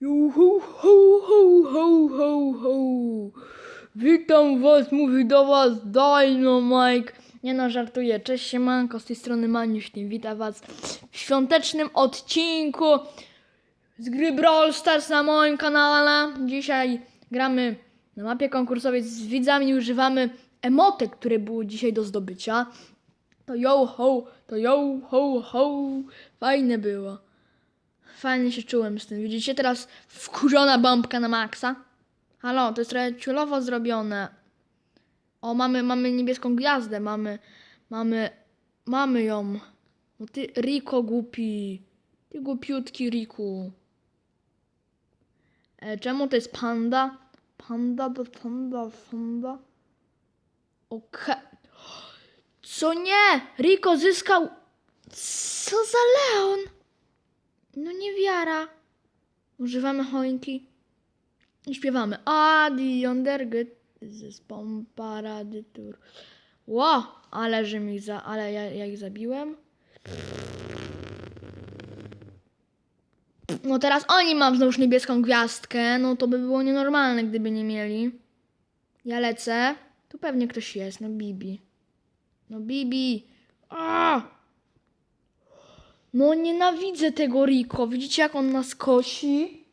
Ju, ho, ho, ho, ho, ho. Witam was, mówi do was Dynamite. Nie no, żartuję. Cześć, siemanko, z tej strony Maniuśny. Witam was w świątecznym odcinku z gry Brawl Stars na moim kanale. Dzisiaj gramy na mapie konkursowej z widzami używamy emotek, które były dzisiaj do zdobycia. To yo ho, to yo ho ho. Fajne było. Fajnie się czułem z tym. Widzicie teraz wkurzona bombka na maksa? Halo, to jest trochę ciulowo zrobione. O, mamy, mamy niebieską gwiazdę, mamy, mamy, mamy ją. No ty, Riko głupi. Ty głupiutki Riku. E, czemu to jest panda? Panda, panda, panda. Okej. Co nie? Riko zyskał... Co za Leon? No niewiara. Używamy choinki i śpiewamy. Adi onderget z pomparadytur. Ło, ale że mi za... Ale ja, ja ich zabiłem. No teraz oni mam znowuż niebieską gwiazdkę. No to by było nienormalne, gdyby nie mieli. Ja lecę. Tu pewnie ktoś jest. No Bibi. No Bibi. A! No nienawidzę tego Riko. Widzicie jak on nas kosi?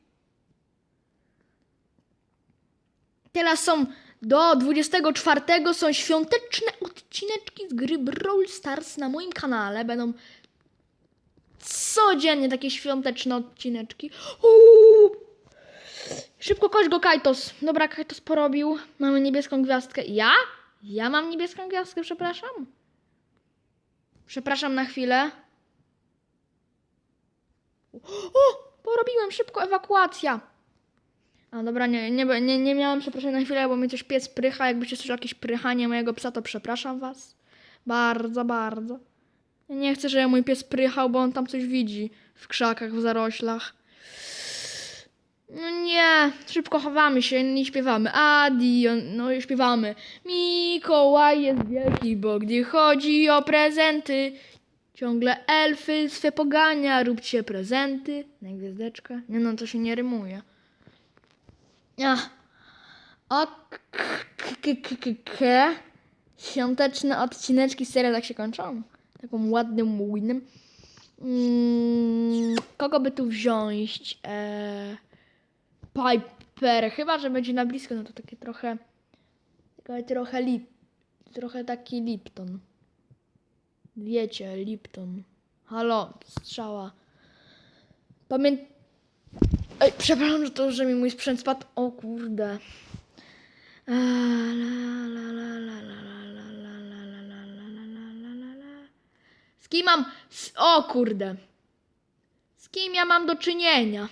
Teraz są do 24 są świąteczne odcineczki z gry Brawl Stars na moim kanale. Będą codziennie takie świąteczne odcineczki. Uuu! Szybko koś go Kajtos. Dobra, Kajtos porobił. Mamy niebieską gwiazdkę. Ja? Ja mam niebieską gwiazdkę, przepraszam. Przepraszam na chwilę. O! Porobiłem szybko ewakuacja. A dobra, nie, nie, nie, nie miałam przepraszam na chwilę, bo mi coś pies prycha. Jakbyście słyszeli jakieś prychanie mojego psa, to przepraszam was. Bardzo, bardzo. Ja nie chcę, żeby mój pies prychał, bo on tam coś widzi w krzakach, w zaroślach. No nie, szybko chowamy się, nie śpiewamy. Adi, no śpiewamy. Mikołaj jest wielki, bo gdy chodzi o prezenty, ciągle elfy swe pogania, róbcie prezenty. Na gwiazdeczkę. Nie no, to się nie rymuje. Ach. O, k. Świąteczne odcineczki serii tak się kończą. Taką ładnym winem. Mm, kogo by tu wziąć? Eee, Piper. Chyba, że będzie na blisko, no to takie trochę. Takie trochę lip. Trochę taki Lipton. Wiecie, Lipton. Halo, strzała. Pamięt... Ej, przepraszam, że to, że mi mój sprzęt spadł. O kurde. Z kim mam... O kurde. Z kim ja mam do czynienia?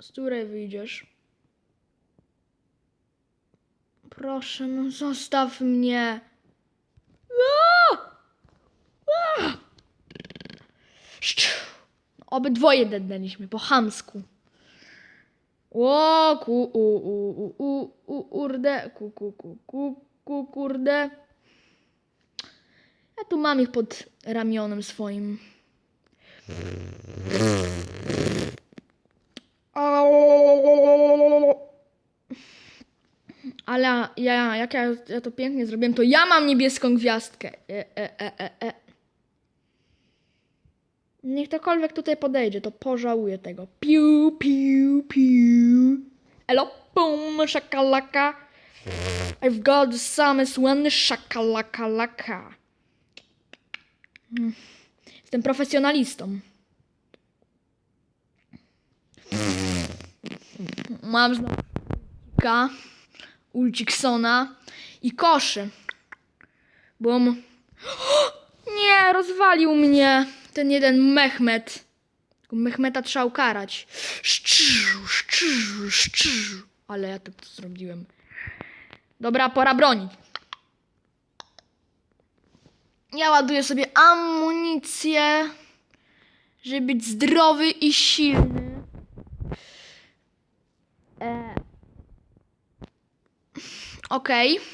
Z której wyjdziesz? Proszę, no zostaw mnie. Obydwoje dednęliśmy po chamsku. O, ku, u, u, u, u, u, urde, ku, ku, ku, ku, ku, kurde. Ja tu mam ich pod ramionem swoim. Ale ja, jak ja, ja to pięknie zrobiłem, to ja mam niebieską gwiazdkę. E, e, e, e, e. Niech ktokolwiek tutaj podejdzie, to pożałuje tego. Piu, piu, piu. Elo, pum, szakalaka. I've got the summest one, szakalaka, laka. Mm. Jestem profesjonalistą. Mam znowu Ulciksona i koszy. Bum. Nie, rozwalił mnie ten jeden Mehmet. Mehmeta trzeba ukarać. Szczu, szczu, szczu. Ale ja to zrobiłem. Dobra, pora bronić. Ja ładuję sobie amunicję, żeby być zdrowy i silny. Okej. Okay.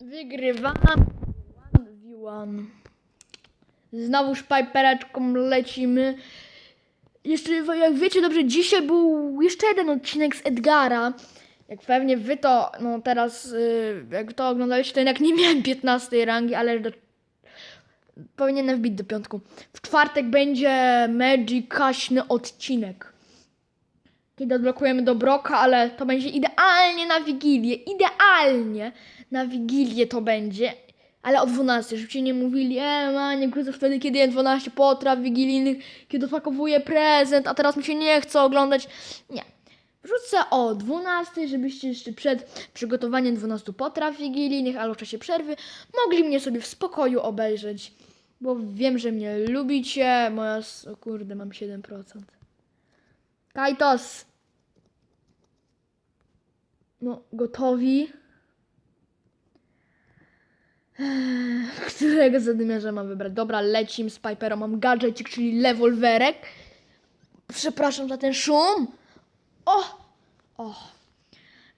Wygrywam. One Znowu szpajperaczką lecimy. Jeszcze, jak wiecie dobrze, dzisiaj był jeszcze jeden odcinek z Edgara. Jak pewnie wy to, no teraz, y, jak to oglądaliście, to jednak nie miałem 15 rangi, ale do, powinienem wbić do piątku. W czwartek będzie Magic Kaśny odcinek. Kiedy odblokujemy do Broka, ale to będzie idealnie na Wigilię. Idealnie na Wigilię to będzie. Ale o 12, żebyście nie mówili, e, ma, nie krócę wtedy, kiedy jem 12 potraw wigilijnych, kiedy opakowuję prezent, a teraz mi się nie chce oglądać. Nie. Wrzucę o 12, żebyście jeszcze przed przygotowaniem 12 potraw wigilijnych albo w czasie przerwy mogli mnie sobie w spokoju obejrzeć. Bo wiem, że mnie lubicie. Moja. O kurde, mam 7%. Kajtos! No, gotowi? Którego zadymiarza mam wybrać? Dobra, lecim z Piperą. Mam gadżecik, czyli lewolwerek. Przepraszam za ten szum. O! O!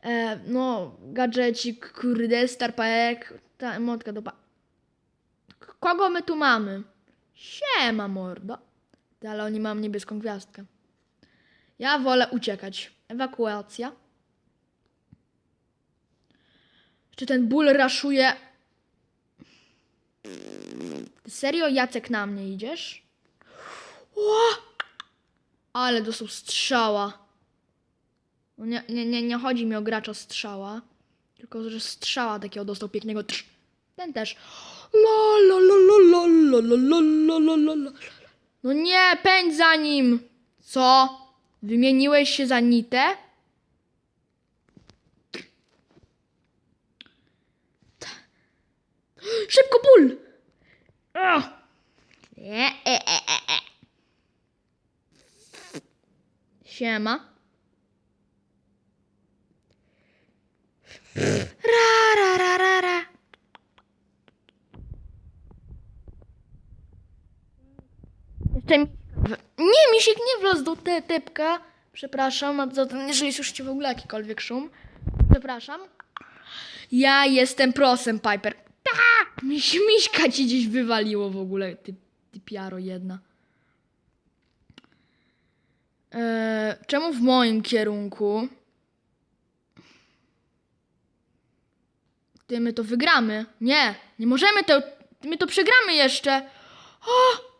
E, no, gadżecik, kurde, starpaek, ta emotka do pa... Kogo my tu mamy? Siema, mordo. Ale oni mam niebieską gwiazdkę. Ja wolę uciekać. Ewakuacja. Czy ten ból raszuje? Ty serio, Jacek, na mnie idziesz? Ła! Ale dostał strzała. Nie, nie, nie, nie chodzi mi o gracza strzała, tylko że strzała takiego dostał pięknego. Trz. Ten też. No nie, pędź za nim! Co? Wymieniłeś się za nitę? Szybko ból! Siema. W- Nie, misiek nie wlazł do te typka. Przepraszam, a za ten, jeżeli słyszycie w ogóle jakikolwiek szum. Przepraszam. Ja jestem prosem, Piper. Ta! Miś, miśka ci gdzieś wywaliło w ogóle, ty, ty piaro jedna. Eee, czemu w moim kierunku? Ty, my to wygramy. Nie, nie możemy to. My to przegramy jeszcze. O!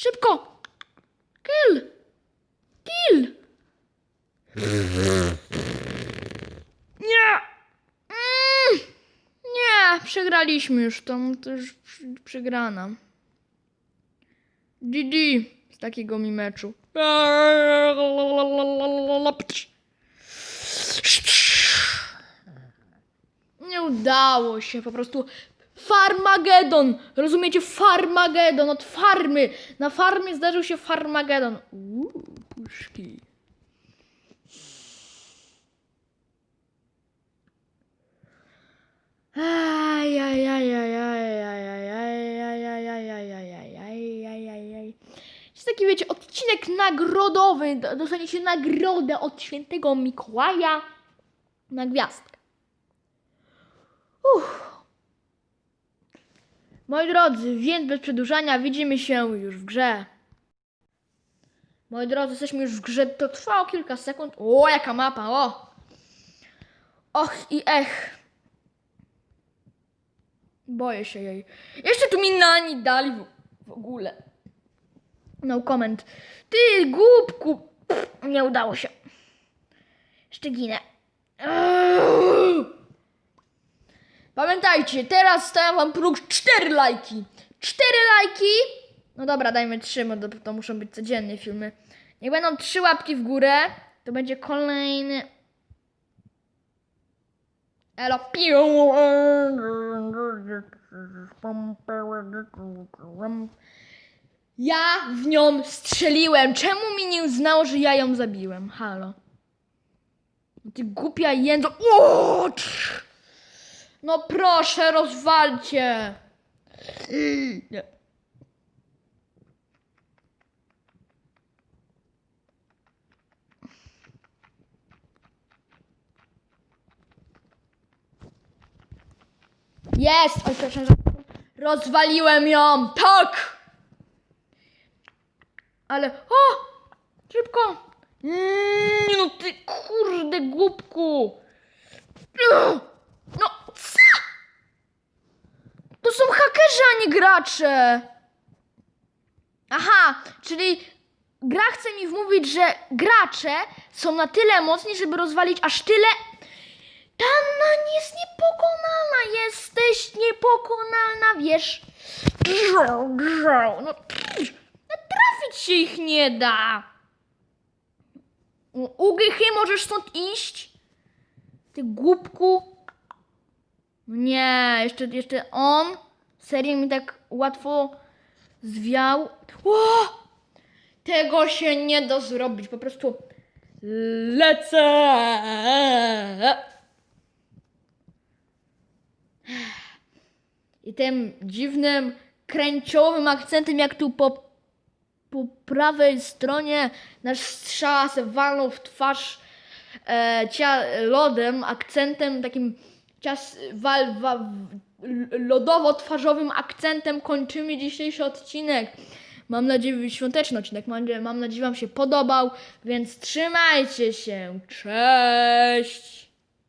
Szybko! Kill! Kill! Nie! Mm! Nie, przegraliśmy już to. To już przegrana. GG z takiego mi meczu. Nie udało się, po prostu Farmagedon. Rozumiecie? Farmagedon od farmy. Na farmie zdarzył się Farmagedon. Uuu, puszki. Jest taki, wiecie, odcinek nagrodowy. Dostaniecie nagrodę od świętego Mikołaja na gwiazdkę. Uff. Moi drodzy, więc bez przedłużania widzimy się już w grze. Moi drodzy, jesteśmy już w grze. To trwało kilka sekund. O, jaka mapa, o! Och i ech. Boję się jej. Jeszcze tu mi nani dali w, w ogóle. No comment. Ty, głupku. Pff, nie udało się. Jeszcze ginę. Eee. Pamiętajcie, teraz stawiam wam próg 4 lajki. 4 lajki. No dobra, dajmy 3, bo to, muszą być codziennie filmy. Niech będą 3 łapki w górę. To będzie kolejny. Elo. Ja w nią strzeliłem. Czemu mi nie uznało, że ja ją zabiłem? Halo. Ty głupia jędzo. O! No proszę, rozwalcie! Nie. Jest! Oj, przepraszam. Rozwaliłem ją! Tak! Ale... O! Szybko! Mm, no ty kurde głupku! No! Hakerzy, a nie gracze! Aha, czyli gra chce mi wmówić, że gracze są na tyle mocni, żeby rozwalić aż tyle. Tanna jest niepokonalna, jesteś niepokonalna, wiesz? No, no trafić się ich nie da. Ugychy, możesz stąd iść? Ty głupku. No Nie, jeszcze, jeszcze on. Serio mi tak łatwo zwiał. Ło! Tego się nie da zrobić. Po prostu lecę. I tym dziwnym, kręciowym akcentem, jak tu po, po prawej stronie nasz strzała se walnął w twarz e, cia, lodem, akcentem takim cias, wal, wa, lodowo-twarzowym akcentem kończymy dzisiejszy odcinek. Mam nadzieję, świąteczny odcinek, mam, nadzieję- Wam się podobał, więc trzymajcie się. Cześć!